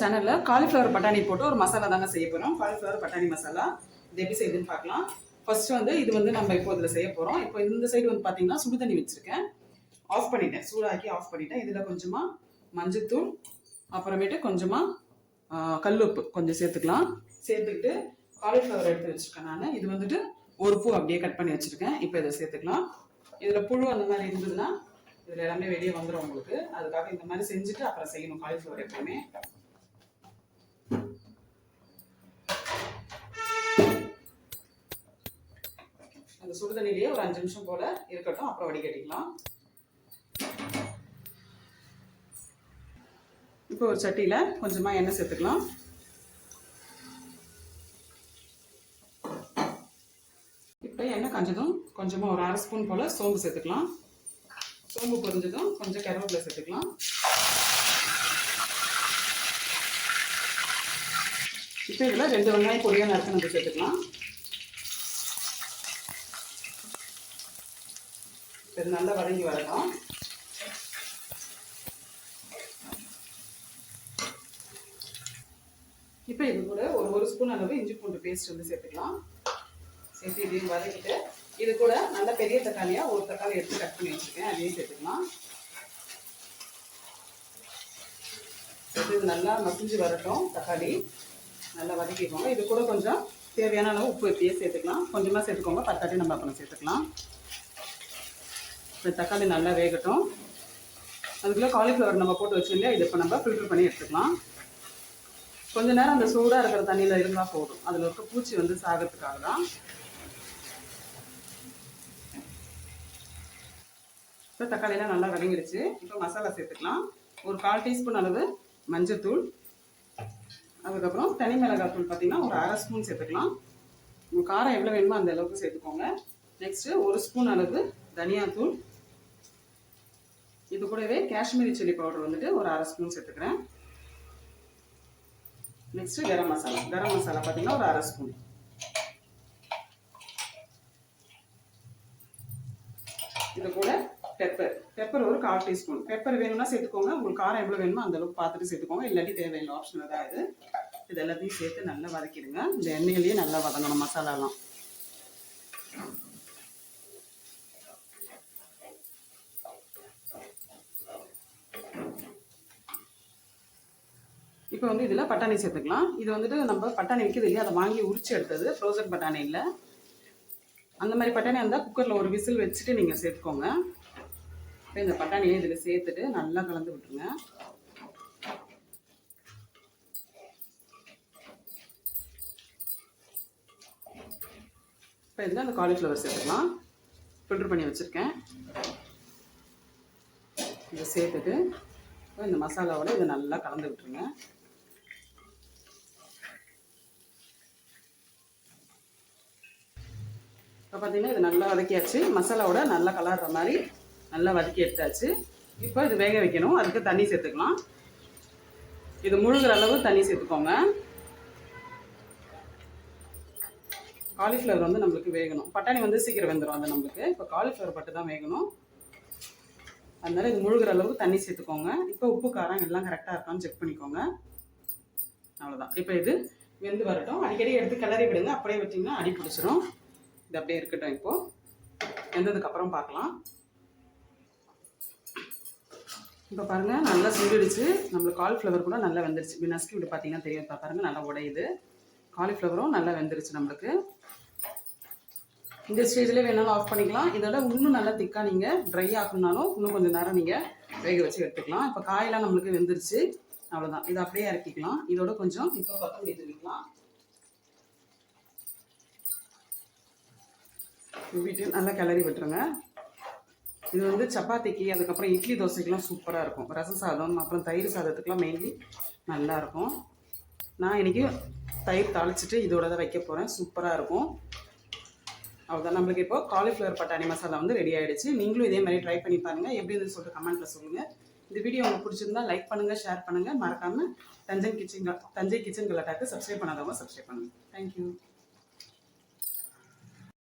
சேனலில் காலிஃப்ளவர் பட்டாணி போட்டு ஒரு மசாலா தாங்க செய்ய போகிறோம் காலிஃப்ளவர் பட்டாணி மசாலா இது எப்படி செய்யுதுன்னு பார்க்கலாம். ஃபர்ஸ்ட் வந்து இது வந்து நம்ம இப்போ இதில் செய்ய போகிறோம் இப்போ இந்த சைடு வந்து பார்த்தீங்கன்னா சுடு தண்ணி வச்சுருக்கேன். ஆஃப் பண்ணிட்டேன். சூடாக்கி ஆஃப் பண்ணிட்டேன். இதில் கொஞ்சமாக மஞ்சத்தூள் அப்புறமேட்டு கொஞ்சமாக கல்லுப்பு கொஞ்சம் சேர்த்துக்கலாம். சேர்த்துக்கிட்டு காலிஃப்ளவர் எடுத்து வச்சுருக்கேன் நான். இது வந்துட்டு ஒரு பூ அப்படியே கட் பண்ணி வச்சுருக்கேன். இப்போ இதை சேர்த்துக்கலாம். இதில் புழு அந்த மாதிரி இருந்ததுன்னா இதில் எல்லாமே வெளியே வந்துடும் உங்களுக்கு. அதுக்காக இந்த மாதிரி செஞ்சுட்டு அப்புறம் செய்யணும் காலிஃப்ளவர் எப்பவுமே. சுடு தண்ணியிலேயே ஒரு அஞ்சு நிமிஷம் போல இருக்கட்டும். அப்புறம் வடிகட்டிக்கலாம். இப்போ ஒரு சட்டியில் கொஞ்சமாக எண்ணெய் சேர்த்துக்கலாம். இப்போ எண்ணெய் காஞ்சதும் கொஞ்சமாக ஒரு அரை ஸ்பூன் போல் சோம்பு சேர்த்துக்கலாம். சோம்பு பொரிஞ்சதும் கொஞ்சம் கருவேப்பிலை சேர்த்துக்கலாம். இப்போ இதில் ரெண்டு வெங்காயம் பொடியாக நறுக்கினது சேர்த்துக்கலாம். இது நல்லா வதங்கி வரணும். இப்போ இது கூட ஒரு ஒரு ஸ்பூன் அளவு இஞ்சி பூண்டு பேஸ்ட் வந்து சேர்த்துக்கலாம். சேர்த்து இதையும் வதக்கிட்டு இது கூட நல்ல பெரிய தக்காளியாக ஒரு தக்காளி எடுத்து கட் பண்ணி வச்சுருக்கேன். அதையும் சேர்த்துக்கலாம். சேர்த்து இது நல்லா மசிஞ்சு வரட்டும் தக்காளி. நல்லா வதக்கிக்கோங்க. இது கூட கொஞ்சம் தேவையான அளவு உப்பு எப்பயே சேர்த்துக்கலாம். கொஞ்சமாக சேர்த்துக்கோங்க. பத்தாட்டி நம்ம அப்புறம் சேர்த்துக்கலாம். இப்போ தக்காளி நல்லா வேகட்டும். அதுக்குள்ளே காலிஃப்ளவர் நம்ம போட்டு வச்சு இல்லையா இதை இப்போ நம்ம ஃபில்டர் பண்ணி எடுத்துக்கலாம். கொஞ்ச நேரம் அந்த சூடாக இருக்கிற தண்ணியில் இருந்தால் போதும். அதில் இருக்க பூச்சி வந்து சாகிறதுக்காக தான். இப்போ தக்காளியெல்லாம் நல்லா வதங்கிடுச்சு இப்போ மசாலா சேர்த்துக்கலாம். ஒரு கால் டீஸ்பூன் அளவு மஞ்சத்தூள் அதுக்கப்புறம் தனி மிளகாய் தூள் பார்த்திங்கன்னா ஒரு அரை ஸ்பூன் சேர்த்துக்கலாம். உங்கள் காரம் எவ்வளோ வேணுமோ அந்த அளவுக்கு சேர்த்துக்கோங்க. நெக்ஸ்ட்டு ஒரு ஸ்பூன் அளவு தனியாத்தூள் கூடவே காஷ்மீரி சில்லி பவுடர் வந்துட்டு ஒரு அரை ஸ்பூன் சேர்த்துக்கிறேன். நெக்ஸ்ட்டு கரம் மசாலா. கரம் மசாலா பார்த்தீங்கன்னா ஒரு அரை ஸ்பூன். இது கூட பெப்பர் பெப்பர் ஒரு கால் டீஸ்பூன். பெப்பர் வேணும்னா சேர்த்துக்கோங்க. உங்களுக்கு காரம் எவ்வளோ வேணுமோ அந்த அளவுக்கு பார்த்துட்டு சேர்த்துக்கோங்க. இல்லாட்டி தேவையில்லை. ஆப்ஷன் தான் இது. இது எல்லாத்தையும் சேர்த்து நல்லா வதக்கிடுங்க. இந்த எண்ணெயிலேயே நல்லா வதங்கணும் மசாலாலாம். இப்போ வந்து இதில் பட்டாணி சேர்த்துக்கலாம். இது வந்துட்டு நம்ம பட்டாணி விற்கிது இல்லையா அதை வாங்கி உரிச்சு எடுத்தது ஃப்ரோசன் பட்டாணி இல்லை. அந்த மாதிரி பட்டாணி இருந்தால் குக்கரில் ஒரு விசில் வச்சுட்டு நீங்கள் சேர்த்துக்கோங்க. இப்போ இந்த பட்டாணியை இதில் சேர்த்துட்டு நல்லா கலந்து விட்டுருங்க. இப்போ இதில் அந்த காலிஃப்ளவர் சேர்த்துக்கலாம். ஃபில்டர் பண்ணி வச்சுருக்கேன். இதை சேர்த்துட்டு இந்த மசாலாவோட இதை நல்லா கலந்து விட்டுருங்க. இப்போ பார்த்தீங்கன்னா இது நல்லா வதக்கியாச்சு. மசாலாவோட நல்லா கலர்ற மாதிரி நல்லா வதக்கி எடுத்தாச்சு. இப்போ இது வேக வைக்கணும். அதுக்கு தண்ணி சேர்த்துக்கலாம். இது முழுகிற அளவு தண்ணி சேர்த்துக்கோங்க. காலிஃப்ளவர் வந்து நம்மளுக்கு வேகணும். பட்டாணி வந்து சீக்கிரம் வெந்துடும் அது நம்மளுக்கு. இப்போ காலிஃப்ளவர் பட்டு தான் வேகணும். அதனால இது முழுகிற அளவு தண்ணி சேர்த்துக்கோங்க. இப்போ உப்பு காரம் எல்லாம் கரெக்டாக இருக்கான்னு செக் பண்ணிக்கோங்க. அவ்வளோதான் இப்போ இது வெந்து வரட்டும். அடிக்கடி எடுத்து கிளறி விடுங்க. அப்படியே வச்சிங்கன்னா அடி பிடிச்சிரும். இது அப்படியே இருக்கட்டும் இப்போது வெந்ததுக்கப்புறம் பார்க்கலாம். இப்போ பாருங்கள் நல்லா சுண்டிடுச்சு நம்மளுக்கு காலிஃப்ளவர் கூட நல்லா வெந்துருச்சு. இப்படி நசுக்கி விட்டு பார்த்தீங்கன்னா தெரியும். இப்போ பாருங்கள் நல்லா உடையுது. காலிஃப்ளவரும் நல்லா வெந்துருச்சு நம்மளுக்கு. இந்த ஸ்டேஜ்லேயே வேணாலும் ஆஃப் பண்ணிக்கலாம். இதோட இன்னும் நல்லா திக்காக நீங்கள் ட்ரை ஆகணும்னாலும் இன்னும் கொஞ்சம் நேரம் நீங்கள் வேக வச்சு எடுத்துக்கலாம். இப்போ காயெல்லாம் நம்மளுக்கு வெந்துருச்சு. அவ்வளோதான் இதை அப்படியே இறக்கிக்கலாம். இதோட கொஞ்சம் இப்போ கொத்தமல்லி தூவிக்கலாம். தூவிட்டு நல்லா கிளறி விட்டுருங்க. இது வந்து சப்பாத்திக்கு அதுக்கப்புறம் இட்லி தோசைக்கெலாம் சூப்பராக இருக்கும். ரச சாதம் அப்புறம் தயிர் சாதத்துக்கெலாம் மெயின்லி நல்லாயிருக்கும் நான் இன்றைக்கி தயிர் தாளிச்சிட்டு இதோட தான் வைக்க போகிறேன் சூப்பராக இருக்கும். அவ்வளோதான் நம்மளுக்கு இப்போ காலிஃப்ளவர் பட்டாணி மசாலா வந்து ரெடி ஆகிடுச்சு நீங்களும் இதே மாதிரி ட்ரை பண்ணி பாருங்கள் எப்படி இருந்து சொல்லிட்டு கமெண்ட்டில் சொல்லுங்கள் இந்த வீடியோ உங்களுக்கு பிடிச்சிருந்தா லைக் பண்ணுங்கள் ஷேர் பண்ணுங்கள் மறக்காமல் தஞ்சை கிச்சன் தஞ்சை கிச்சன் கலட்டாக்கு சப்ஸ்கிரைப் பண்ணாதவங்க சப்ஸ்கிரைப் பண்ணுங்கள் தேங்க்யூ